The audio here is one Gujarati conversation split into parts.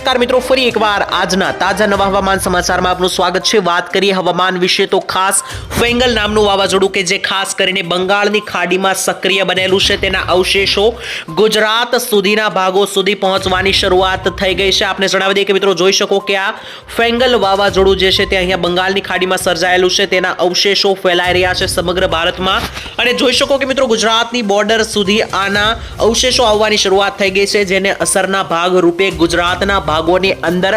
નમસ્કાર મિત્રો, ફરી એકવાર આજના તાજા નવા હવામાન સમાચારમાં આપનું સ્વાગત છે. વાત કરીએ હવામાન વિશે તો ખાસ ફેંગલ નામનું વાવાઝોડું કે જે ખાસ કરીને બંગાળની ખાડીમાં સક્રિય બનેલું છે તેના અવશેષો ગુજરાત સુધીના ભાગો સુધી પહોંચવાની શરૂઆત થઈ ગઈ છે. આપને જણાવી દઈએ કે મિત્રો, જોઈ શકો કે આ ફેંગલ વાવાઝોડું જે છે તે અહીંયા બંગાળની ખાડીમાં સર્જાયેલું છે. તેના અવશેષો ફેલાઈ રહ્યા છે સમગ્ર ભારતમાં. અને જોઈ શકો કે મિત્રો, ગુજરાતની બોર્ડર સુધી આના અવશેષો આવવાની શરૂઆત થઈ ગઈ છે, જેને અસરના ભાગ રૂપે ગુજરાતના ભાગોની અંદર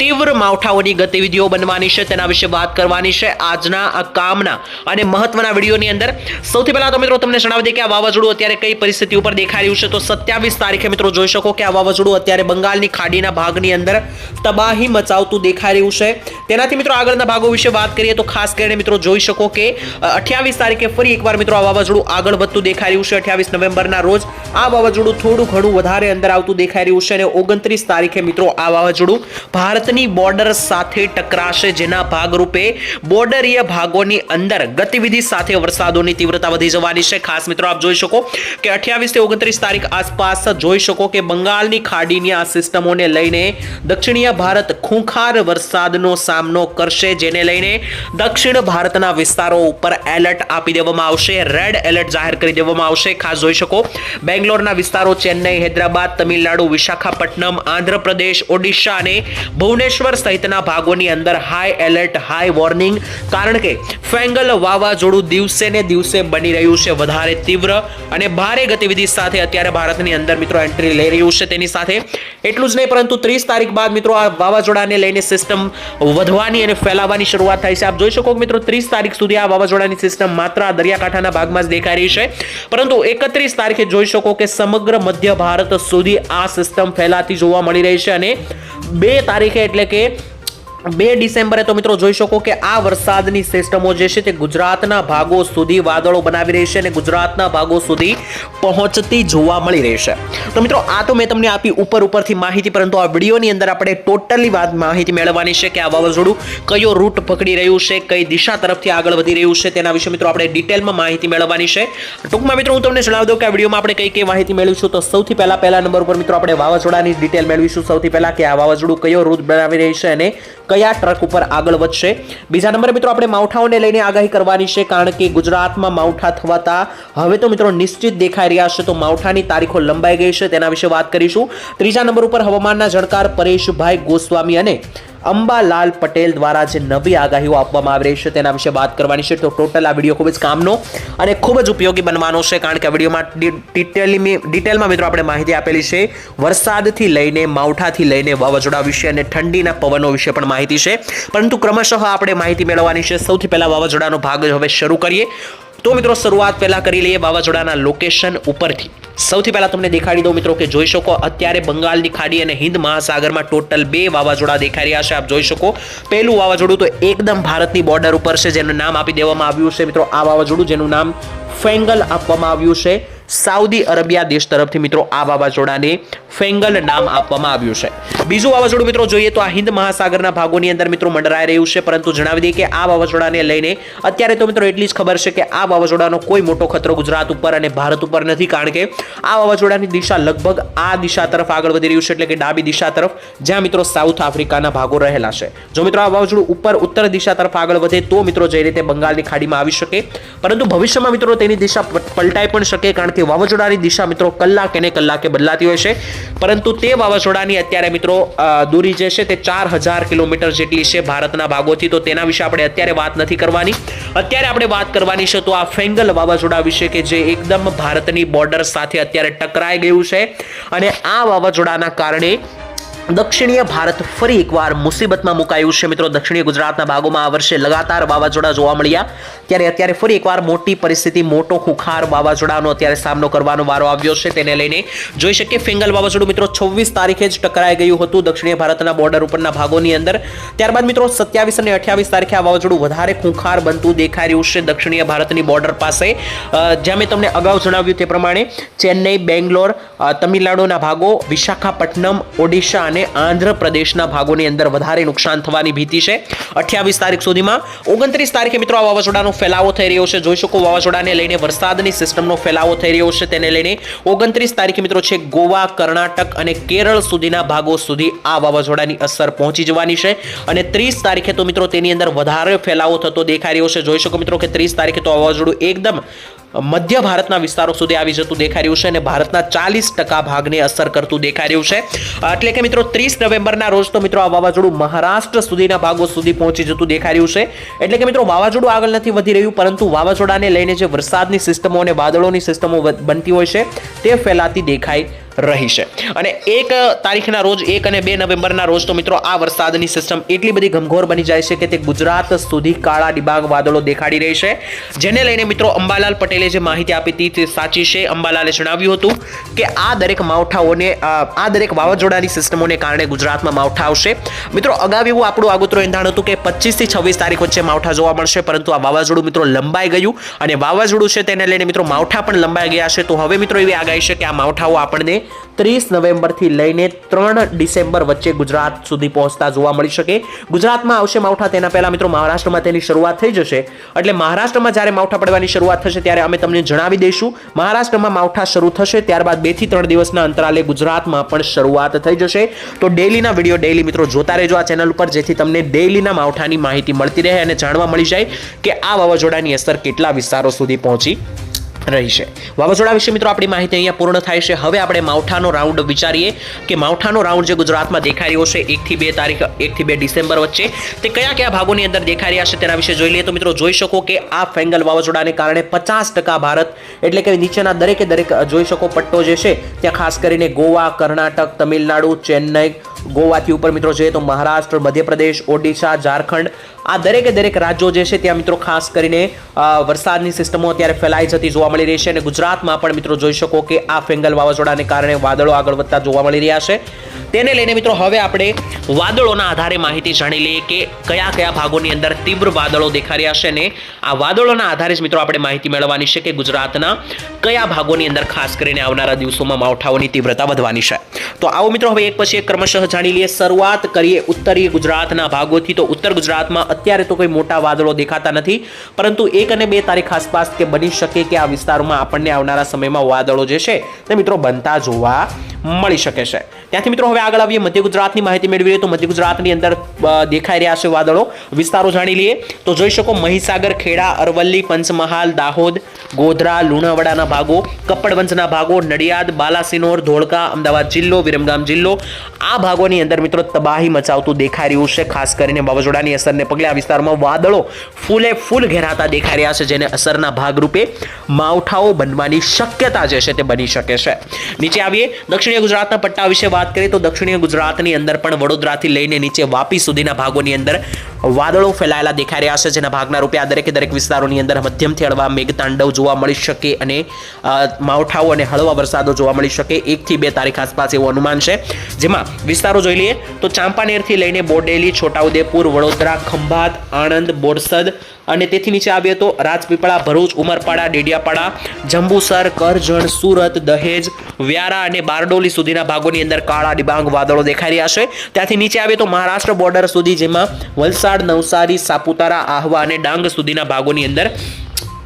તીવ્ર માવઠાઓની ગતિવિધિઓ બનવાની છે, તેના વિશે વાત કરવાની છે. આજના આ કામના અને મહત્વના વિડીયોની અંદર સૌથી પહેલા તો મિત્રો તમને જણાવી દે કે આ વાવાઝોડું અત્યારે કઈ પરિસ્થિતિ ઉપર દેખાઈ રહ્યું છે, તો સત્યાવીસ તારીખે મિત્રો જોઈ શકો કે આ વાવાઝોડું અત્યારે બંગાળની ખાડીના ભાગની અંદર તબાહી મચાવતું દેખાઈ રહ્યું છે. તેનાથી મિત્રો આગળના ભાગો વિશે વાત કરીએ તો ખાસ કરીને મિત્રો જોઈ શકો કે અઠ્યાવીસ તારીખે ફરી એકવાર મિત્રો આ વાવાઝોડું આગળ વધતું દેખાઈ રહ્યું છે. અઠ્યાવીસ નવેમ્બરના રોજ આ વાવાઝોડું થોડું ઘણું વધારે અંદર આવતું દેખાઈ રહ્યું છે અને ઓગણત્રીસ તારીખે મિત્રો આ વાવાઝોડું ભારતની બોર્ડર સાથે ટકરાશે જેના ભાગરૂપે બોર્ડરીય ભાગોની અંદર ગતિવિધિ સાથે વરસાદોની તીવ્રતા વધી જવાની છે. ખાસ મિત્રો, આપ જોઈ શકો કે અઠ્યાવીસથી ઓગણત્રીસ તારીખ આસપાસ જોઈ શકો કે બંગાળની ખાડીની આ સિસ્ટમોને લઈને દક્ષિણીય ભારત ખૂંખાર વરસાદનો સામનો કરશે, જેને લઈને દક્ષિણ ભારતના વિસ્તારો ઉપર એલર્ટ આપી દેવામાં આવશે, રેડ એલર્ટ જાહેર કરી દેવામાં આવશે. ખાસ જોઈ શકો, બેંગ્લોરના વિસ્તારો ચેન્નઈ, હૈદરાબાદ, તમિલનાડુ, વિશાખાપટ્ટનમ, આંધ્રપ્રદેશ, ઓડિશા અને ભુવનેશ્વર સહિતના ભાગોની અંદર હાઈ એલર્ટ હાઈ વોર્નિંગ કારણ કે ફેંગલ વાવાઝોડું દિવસે ને દિવસે બની રહ્યું છે વધારે તીવ્ર અને ભારે ગતિવિધિ સાથે અત્યારે ભારતની અંદર મિત્રો એન્ટ્રી લઈ રહ્યું છે. તેની સાથે એટલું જ નહીં, પરંતુ ત્રીસ તારીખ બાદ મિત્રો આ વાવાઝોડાને લઈને સિસ્ટમ વધવાની અને ફેલાવાની શરૂઆત થાય છે. આપ જોઈ શકો મિત્રો ત્રીસ તારીખ સુધી આ વાવાઝોડાની સિસ્ટમ માત્ર આ દરિયાકાંઠાના ભાગમાં જ દેખાઈ રહી છે. પરંતુ એકત્રીસ તારીખે જોઈ શકો કે સમગ્ર મધ્ય ભારત સુધી આ સિસ્ટમ ફેલાતી જોવા મળી રહી છે અને બે તારીખે એટલે કે બે ડિસેમ્બરે તો મિત્રો જોઈ શકો કે આ વરસાદની સિસ્ટમો જે છે તે ગુજરાતના ભાગો સુધી વાદળો બનાવી રહી છે અને ગુજરાતના ભાગો સુધી પહોંચતી જોવા મળી રહી છે. તો મિત્રો, આ તો મેં તમને આપી ઉપર ઉપરથી માહિતી, પરંતુ આ વિડીયોની અંદર આપણે ટોટલી વાત માહિતી મેળવવાની છે કે આ વાવાઝોડું કયો રૂટ પકડી રહ્યું છે, કઈ દિશા તરફથી આગળ વધી રહ્યું છે, તેના વિશે મિત્રો આપણે ડિટેલમાં માહિતી મેળવવાની છે. ટૂંકમાં મિત્રો, હું તમને જણાવી દઉં કે આ વિડીયોમાં આપણે કઈ કઈ માહિતી મેળવીશું, તો સૌથી પહેલા પહેલા નંબર ઉપર મિત્રો આપણે વાવાઝોડાની ડિટેલ મેળવીશું. સૌથી પહેલાં કે આ વાવાઝોડું કયો રૂટ બનાવી રહી છે અને કયા ટ્રક ઉપર આગળ વધશે. બીજા નંબરે મિત્રો આપણે માવઠાઓને લઈને આગાહી કરવાની છે, કારણ કે ગુજરાતમાં માવઠા થવાતા હવે તો મિત્રો નિશ્ચિત દેખાઈ રહ્યા છે, તો માવઠાની તારીખો લંબાઈ ગઈ છે, તેના વિશે વાત કરીશું. ત્રીજા નંબર ઉપર હવામાનના જણકાર પરેશભાઈ ગોસ્વામી અને અંબાલાલ પટેલ દ્વારા જે નવી આગાહીઓ આપવામાં આવી રહી છે તેના વિશે વાત કરવાની છે. તો ટોટલ આ વીડિયો ખૂબ જ કામનો અને ખૂબ જ ઉપયોગી બનવાનો છે, કારણ કે આ વિડીયોમાં ડિટેલમાં મિત્રો આપણે માહિતી આપેલી છે. વરસાદથી લઈને માવઠાથી લઈને વાવાઝોડા વિશે અને ઠંડીના પવનો વિશે પણ માહિતી છે. પરંતુ ક્રમશઃ આપણે માહિતી મેળવવાની છે. સૌથી પહેલાં વાવાઝોડાનો ભાગ હવે શરૂ કરીએ. તો મિત્રો શરૂઆત પહેલા કરી લઈએ વાવાઝોડાના લોકેશન ઉપરથી. સૌથી પહેલા તમને દેખાડી દઉં મિત્રો કે જોઈ શકો અત્યારે બંગાળની ખાડી અને હિન્દ મહાસાગરમાં ટોટલ બે વાવાઝોડા દેખાઈ રહ્યા છે. આપ જોઈ શકો પહેલું વાવાઝોડું તો એકદમ ભારતની બોર્ડર ઉપર છે, જેનું નામ આપી દેવામાં આવ્યું છે. મિત્રો, આ વાવાઝોડું જેનું નામ ફેંગલ આપવામાં આવ્યું છે. સાઉદી અરેબિયા દેશ તરફથી મિત્રો આ વાવાઝોડાને ફેંગલ નામ આપવામાં આવ્યું છે. બીજું વાવાઝોડું મિત્રો જોઈએ તો આ હિન્દ મહાસાગરના ભાગોની અંદર મિત્રો મંડરાઈ રહ્યું છે, પરંતુ જણાવી દઈએ કે આ વાવાઝોડાને લઈને અત્યારે તો મિત્રો એટલી જ ખબર છે કે આ વાવાઝોડાનો કોઈ મોટો ખતરો ગુજરાત ઉપર અને ભારત ઉપર નથી, કારણ કે આ વાવાઝોડાની દિશા લગભગ આ દિશા તરફ આગળ વધી રહ્યું છે, એટલે કે ડાબી દિશા તરફ જ્યાં મિત્રો સાઉથ આફ્રિકાના ભાગો રહેલા છે. જો મિત્રો આ વાવાઝોડું ઉપર ઉત્તર દિશા તરફ આગળ વધે તો મિત્રો જે રીતે બંગાળની ખાડીમાં આવી શકે, પરંતુ ભવિષ્યમાં મિત્રો તેની દિશા પલટાઈ પણ શકે, કારણ કે વાવાઝોડાની દિશા મિત્રો કલાક ને કલાકે બદલાતી હોય છે. પરંતુ તે વાવાઝોડાની અત્યારે મિત્રો દૂરી જે છે તે ચાર હજાર કિલોમીટર જેટલી છે ભારતના ભાગોથી. તો તેના વિશે આપણે અત્યારે વાત નથી કરવાની. અત્યારે આપણે વાત કરવાની છે તો આ ફેંગલ વાવાઝોડા વિશે કે જે એકદમ ભારતની બોર્ડર સાથે અત્યારે ટકરાઈ ગયું છે. અને આ વાવાઝોડાના કારણે દક્ષિણીય ભારત ફરી એકવાર મુસીબતમાં મુકાયું છે. મિત્રો, દક્ષિણીય ગુજરાતના ભાગોમાં આ વર્ષે લગાતાર વાવાઝોડા જોવા મળ્યા. ત્યારે અત્યારે ફરી એકવાર મોટી પરિસ્થિતિ, મોટો ખુખાર વાવાઝોડાનો અત્યારે સામનો કરવાનો વારો આવ્યો છે. તેને લઈને જોઈ શકીએ, ફિંગલ વાવાઝોડું મિત્રો છવ્વીસ તારીખે જ ટકરાઈ ગયું હતું દક્ષિણીય ભારતના બોર્ડર ઉપરના ભાગોની અંદર. ત્યારબાદ મિત્રો, સત્યાવીસ અને અઠ્યાવીસ તારીખે આ વાવાઝોડું વધારે ખુખાર બનતું દેખાઈ રહ્યું છે દક્ષિણીય ભારતની બોર્ડર પાસે. જ્યાં મેં તમને અગાઉ જણાવ્યું તે પ્રમાણે ચેન્નઈ, બેંગ્લોર તમિલનાડુના ભાગો, વિશાખાપટ્ટનમ, ઓડિશા અને આંધ્રપ્રદેશના ભાગોની અંદર વધારે નુકસાન થવાની ભીતિ છે. અઠ્યાવીસ તારીખ સુધીમાં ઓગણત્રીસ તારીખે મિત્રો આ વાવાઝોડાનો ફેલાવો થઈ રહ્યો છે. જોઈ શકો વાવાઝોડાને લઈને વરસાદની સિસ્ટમનો ફેલાવો થઈ રહ્યો છે. તેને લઈને ઓગણત્રીસ તારીખે મિત્રો છે ગોવા, કર્ણાટક અને કેરળ સુધીના ભાગો સુધી આ વાવાઝોડાની અસર પહોંચી જવાની છે. અને ત્રીસ તારીખે તો મિત્રો તેની અંદર વધારે ફેલાવો થતો દેખાઈ રહ્યો છે. જોઈ શકો મિત્રો કે ત્રીસ તારીખે તો વાવાઝોડું એકદમ મધ્ય ભારતના વિસ્તારો સુધી આવી જતું દેખાઈ રહ્યું છે અને ભારતના ચાલીસ ટકા ભાગને અસર કરતું દેખાઈ રહ્યું છે. એટલે કે મિત્રો, ત્રીસ નવેમ્બરના રોજ તો મિત્રો આ વાવાઝોડું મહારાષ્ટ્ર સુધીના ભાગો સુધી પહોંચી જતું દેખાઈ રહ્યું છે. એટલે કે મિત્રો, વાવાઝોડું આગળ નથી વધી રહ્યું, પરંતુ વાવાઝોડાને લઈને જે વરસાદની સિસ્ટમો અને વાદળોની સિસ્ટમો બનતી હોય છે, તે ફેલાતી દેખાઈ રહી છે. અને એક તારીખના રોજ, એક અને બે નવેમ્બરના રોજ તો મિત્રો આ વરસાદની સિસ્ટમ એટલી બધી ગમઘોર બની જાય છે કે તે ગુજરાત સુધી કાળા ડિબાગ વાદળો દેખાડી રહી છે. જેને લઈને મિત્રો અંબાલાલ પટેલે જે માહિતી આપી હતી તે સાચી છે. અંબાલાલે જણાવ્યું હતું કે આ દરેક માવઠાઓને આ દરેક વાવાઝોડાની સિસ્ટમોને કારણે ગુજરાતમાં માવઠા આવશે. મિત્રો અગાઉ એવું આપણું આગોતરું એંધાણ હતું કે પચીસથી છવ્વીસ તારીખ વચ્ચે માવઠા જોવા મળશે, પરંતુ આ વાવાઝોડું મિત્રો લંબાઈ ગયું અને વાવાઝોડું છે તેને લઈને મિત્રો માવઠા પણ લંબાઈ ગયા છે. તો હવે મિત્રો એવી આગાહી છે કે આ માવઠાઓ આપણને ત્રીસ નવેમ્બરથી લઈને ત્રણ ડિસેમ્બર વચ્ચે ગુજરાત સુધી પહોંચતા જોવા મળી શકે. ગુજરાતમાં આવશે માવઠા તેના પહેલાં મિત્રો મહારાષ્ટ્રમાં તેની શરૂઆત થઈ જશે. એટલે મહારાષ્ટ્રમાં જ્યારે માવઠા પડવાની શરૂઆત થશે ત્યારે અમે તમને જણાવી દઈશું. મહારાષ્ટ્રમાં માવઠા શરૂ થશે ત્યારબાદ બેથી ત્રણ દિવસના અંતરાલે ગુજરાતમાં પણ શરૂઆત થઈ જશે. તો ડેલીના વીડિયો ડેલી મિત્રો જોતા રહેજો આ ચેનલ ઉપર, જેથી તમને ડેલીના માવઠાની માહિતી મળતી રહે અને જાણવા મળી જાય કે આ વાવાઝોડાની અસર કેટલા વિસ્તારો સુધી પહોંચી. રહી છે. વાવાઝોડા વિશે મિત્રો આપણી માહિતી અહીંયા પૂર્ણ થાય છે. હવે આપણે માવઠાનો રાઉન્ડ વિચારીએ કે માવઠાનો રાઉન્ડ જે ગુજરાતમાં દેખાઈ રહ્યો છે એકથી બે તારીખ, એકથી બે ડિસેમ્બર વચ્ચે, તે કયા કયા ભાગોની અંદર દેખાઈ રહ્યા છે તેના વિશે જોઈ લઈએ. તો મિત્રો જોઈ શકો કે આ ફેંગલ વાવાઝોડાને કારણે પચાસ ટકા ભારત, એટલે કે નીચેના દરેકે દરેક જોઈ શકો પટ્ટો જે છે, ત્યાં ખાસ કરીને ગોવા, કર્ણાટક, તમિલનાડુ, ચેન્નઈ, ગોવાથી ઉપર મિત્રો જોઈએ તો મહારાષ્ટ્ર, મધ્યપ્રદેશ, ઓડિશા, ઝારખંડ આ દરેકે દરેક રાજ્યો જે છે ત્યાં મિત્રો ખાસ કરીને વરસાદની સિસ્ટમો અત્યારે ફેલાઈ જતી જોવા મળી રહી છે અને ગુજરાતમાં પણ મિત્રો જોઈ શકો કે આ ફેંગલ વાવાઝોડાને કારણે વાદળો આગળ વધતા જોવા મળી રહ્યા છે. તેને લઈને મિત્રો હવે આપણે વાદળોના આધારે માહિતી જાણી લઈએ કે કયા કયા ભાગોની અંદર તીવ્ર વાદળો દેખાઈ રહ્યા છે ને આ વાદળોના આધારે જ મિત્રો આપણે માહિતી મેળવવાની છે કે ગુજરાતના કયા ભાગોની અંદર ખાસ કરીને આવનારા દિવસોમાં માવઠાઓની તીવ્રતા વધવાની છે. તો આવો મિત્રો હવે એક પછી એક ક્રમશઃ જાણી લઈએ. શરૂઆત કરીએ ઉત્તરીય ગુજરાતના ભાગોથી. તો ઉત્તર ગુજરાતમાં અત્યારે તો કોઈ મોટા વાદળો દેખાતા નથી, પરંતુ એક અને બે તારીખ આસપાસ કે બની શકે કે આ વિસ્તારોમાં આપણને આવનારા સમયમાં વાદળો જે છે તે મિત્રો બનતા જોવા મળી શકે છે. ત્યાંથી મિત્રો હવે આગળ આવીએ. મધ્ય ગુજરાતની માહિતી મેળવીએ તો મધ્ય ગુજરાતની અંદર દેખાઈ રહ્યા છે વાદળો. વિસ્તારો જાણી લઈએ તો જોઈ શકો મહીસાગર, ખેડા, અરવલ્લી, પંચમહાલ, દાહોદ, ગોધરા, લુણાવાડાના ભાગો કપ્પડવંજના ભાગો, નડિયાદ, બાલાસિનોર, ધોળકા, અમદાવાદ જિલ્લો, વિરમગામ જિલ્લો. આ ભાગોની અંદર મિત્રો તબાહી મચાવતું દેખાઈ રહ્યું છે, ખાસ કરીને વાવાઝોડાની અસરને પગલે આ વિસ્તારમાં વાદળો ફૂલે ફૂલ ઘેરાતા દેખાઈ રહ્યા છે, જેને અસરના ભાગરૂપે માવઠાઓ બનવાની શક્યતા જે છે તે બની શકે છે. નીચે આવીએ. દક્ષિણીય ગુજરાતના પટ્ટા વિશે વાત કરીએ તો દક્ષિણીય ગુજરાતની અંદર પણ વડોદરાથી લઈને નીચે વાપી સુધીના ભાગોની અંદર વાદળો ફેલાયેલા દેખાઈ રહ્યા છે, જેના ભાગના રૂપે આ દરેકે દરેક વિસ્તારોની અંદર મધ્યમથી હળવા મેઘતાંડવ જોવા મળી શકે અને માવઠાઓ અને હળવા વરસાદો જોવા મળી શકે. એકથી બે તારીખ આસપાસ એવું અનુમાન છે. જેમાં વિસ્તારો જોઈ લઈએ તો ચાંપાનેરથી લઈને બોડેલી, છોટાઉદેપુર, વડોદરા, ખંભાત, આણંદ, બોરસદ અને તેથી નીચે આવીએ તો રાજપીપળા, ભરૂચ, ઉમરપાડા, ડેડિયાપાડા, જંબુસર, કરજણ, સુરત, દહેજ, વ્યારા અને બારડોલી સુધીના ભાગોની અંદર કાળા ડિબાંગ વાદળો દેખાઈ રહ્યા છે. ત્યાંથી નીચે આવીએ તો મહારાષ્ટ્ર બોર્ડર સુધી જેમાં વલસાડ નવસારી સાપુતારા આહવા અને ડાંગ સુધીના ભાગોની અંદર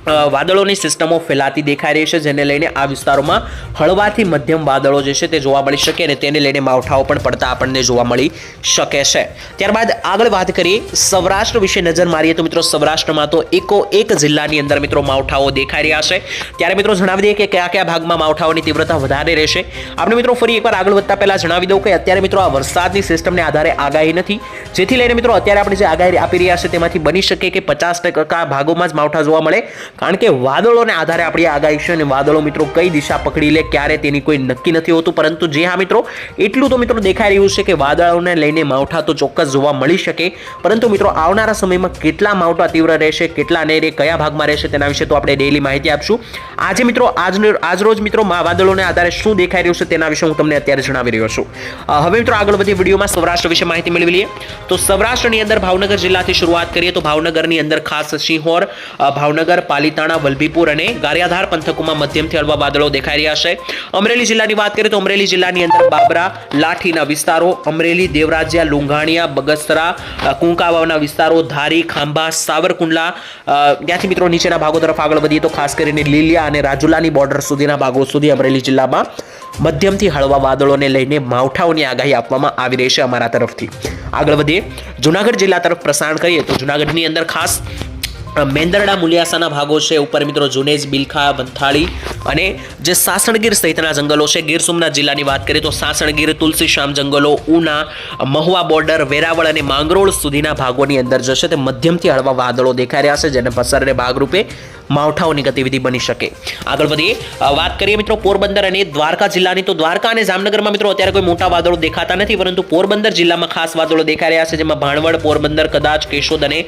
વાદળોની સિસ્ટમો ફેલાતી દેખાઈ રહી છે, જેને લઈને આ વિસ્તારોમાં હળવાથી મધ્યમ વાદળો જે છે તે જોવા મળી શકે અને તેને લઈને માવઠાઓ પણ પડતા આપણને જોવા મળી શકે છે. ત્યારબાદ આગળ વાત કરીએ સૌરાષ્ટ્ર વિશે નજર મારીએ તો મિત્રો સૌરાષ્ટ્રમાં તો એકો એક જિલ્લાની અંદર મિત્રો માવઠાઓ દેખાઈ રહ્યા છે. ત્યારે મિત્રો જણાવી દઈએ કે કયા કયા ભાગમાં માવઠાઓની તીવ્રતા વધારે રહેશે. આપણે મિત્રો ફરી એકવાર આગળ વધતા પહેલા જણાવી દઉં કે અત્યારે મિત્રો આ વરસાદની સિસ્ટમને આધારે આગાહી નથી. જેથી લઈને મિત્રો અત્યારે આપણે જે આગાહી આપી રહ્યા છે તેમાંથી બની શકે કે પચાસ ટકા ભાગોમાં જ માવઠા જોવા મળે. કારણ કે વાદળોને આધારે આપણી આગાહી છે અને વાદળો મિત્રો કઈ દિશા પકડી લે, ક્યારે તેની કોઈ નક્કી નથી હોતું. પરંતુ જે હા મિત્રો, એટલું તો મિત્રો દેખાઈ રહ્યું છે કે વાદળોને લઈને માવઠા તો ચોક્કસ જોવા મળી શકે. પરંતુ મિત્રો, આવનારા સમયમાં કેટલા માવઠા તીવ્ર રહેશે, કેટલા નહીં રહે, કયા ભાગમાં રહેશે તેના વિશે તો આપણે ડેલી માહિતી આપશું. આજે મિત્રો આજનો આજરોજ મિત્રો વાદળોને આધારે શું દેખાઈ રહ્યું છે તેના વિશે હું તમને અત્યારે જણાવી રહ્યો છું. હવે મિત્રો આગળ વધી વિડીયોમાં સૌરાષ્ટ્ર વિશે માહિતી મેળવી લઈએ તો સૌરાષ્ટ્રની અંદર ભાવનગર જિલ્લાથી શરૂઆત કરીએ. તો ભાવનગરની અંદર ખાસ સિંહોર ભાવનગર પાલીતાણા, વલભીપુર અને ગારિયાધાર પંથકોમાં મધ્યમથી હળવા વાદળો દેખાઈ રહ્યા છે. અમરેલી જિલ્લાની વાત કરીએ તો અમરેલી જિલ્લાની અંદર બાબરા, લાઠીના વિસ્તારો, અમરેલી, દેવરાજ્યા, લુંઘાણિયા, બગસરા કુંકાવાવના વિસ્તારો, ધારી, ખાંભા, સાવરકુંડલા ત્યાંથી મિત્રો નીચેના ભાગો તરફ આગળ વધીએ તો ખાસ કરીને લીલિયા અને રાજુલાની બોર્ડર સુધીના ભાગો સુધી અમરેલી જિલ્લામાં મધ્યમથી હળવા વાદળોને લઈને માવઠાઓની આગાહી આપવામાં આવી રહી છે અમારા તરફથી. આગળ વધીએ. જુનાગઢ જિલ્લા તરફ પ્રસારણ કરીએ તો જુનાગઢની અંદર ખાસ મેંદરડા, મુલિયાસાના ભાગો છે. ઉપર મિત્રો જુનેજ, બિલખા, વંથાળી અને જે સાસણગીર સહિતના જંગલો છે. ગીર સોમનાથ જિલ્લાની વાત કરીએ તો સાસણગીર, તુલસીશ્યામ જંગલો, ઉના, મહુવા બોર્ડર, વેરાવળ અને માંગરોળ સુધીના ભાગોની અંદર જશે. તે મધ્યમથી હળવા વાદળો દેખાઈ રહ્યા છે, જેને પસરને ભાગરૂપે માવઠાઓની ગતિવિધિ બની શકે. આગળ વધીએ વાત કરીએ મિત્રો પોરબંદર અને દ્વારકા જિલ્લાની. તો દ્વારકા અને જામનગરમાં મિત્રો અત્યારે કોઈ મોટા વાદળો દેખાતા નથી, પરંતુ પોરબંદર જિલ્લામાં ખાસ વાદળો દેખાઈ રહ્યા છે, જેમાં ભાણવડ, પોરબંદર, કદાચ કેશોદ અને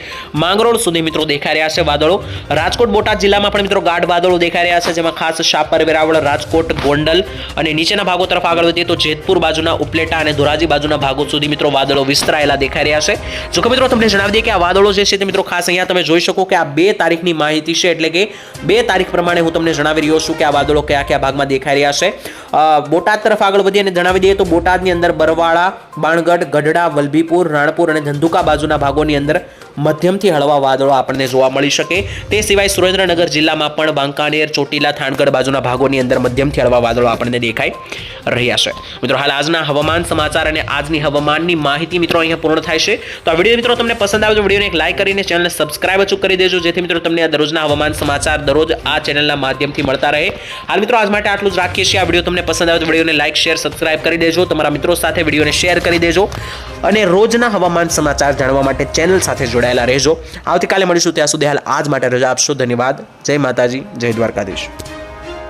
માંગરોળ સુધી મિત્રો દેખાઈ રહ્યા છે વાદળો. રાજકોટ, બોટાદ જિલ્લામાં પણ મિત્રો ગાઢ વાદળો દેખાઈ રહ્યા છે, જેમાં ખાસ શાપર, વેરાવળ, રાજકોટ, ગોંડલ અને નીચેના ભાગો તરફ આગળ વધીએ તો જેતપુર બાજુના ઉપલેટા અને ધોરાજી બાજુના ભાગો સુધી મિત્રો વાદળો વિસ્તરાયેલા દેખાઈ રહ્યા છે. જોકે મિત્રો તમને જણાવી દઈએ કે આ વાદળો જે છે તે મિત્રો ખાસ અહીંયા તમે જોઈ શકો કે આ બે તારીખની માહિતી છે, એટલે કે બે તારીખ પ્રમાણે હું તમને જણાવી રહ્યો છું કે આ વાદળો કયા કયા ભાગમાં દેખાઈ રહ્યા છે. બોટાદ તરફ આગળ વધીએ અને જણાવી દઈએ તો બોટાદની અંદર બરવાળા, બાણગઢ, ગઢડા, વલભીપુર, રાણપુર અને ધંધુકા બાજુના ભાગોની અંદર મધ્યમથી હળવા વાદળો આપણને જોવા મળી શકે. તે સિવાય સુરેન્દ્રનગર જિલ્લામાં પણ બાંકાનેર, ચોટીલા, થાણગઢ બાજુના ભાગોની અંદર મધ્યમથી હળવા વાદળો આપણને દેખાઈ રહ્યા છે. મિત્રો, હાલ આજના હવામાન સમાચાર અને આજની હવામાનની માહિતી મિત્રો અહીંયા પૂર્ણ થાય છે. તો આ વીડિયો મિત્રો તમને પસંદ આવે તો વિડીયોને એક લાઇક કરીને ચેનલને સબસ્ક્રાઇબ અચૂક કરી દેજો, જેથી મિત્રો તમને આ દરરોજના હવામાન સમાચાર દરરોજ આ ચેનલના માધ્યમથી મળતા રહે. હાલ મિત્રો, આજ માટે આટલું જ રાખીએ છીએ. આ વીડિયો તમને પસંદ આવે તો વિડીયોને લાઇક શેર સબસ્ક્રાઇબ કરી દેજો. તમારા મિત્રો સાથે વિડીયોને શેર કરી દેજો. અને રોજના હવામાન સમાચાર જાણવા માટે ચેનલ સાથે જોડાયેલા રહેજો. આવતીકાલે મળીશું. ત્યાં સુધી હાલ આજ માટે રજા આપશો. ધન્યવાદ. જય માતાજી. જય દ્વારકાધીશ.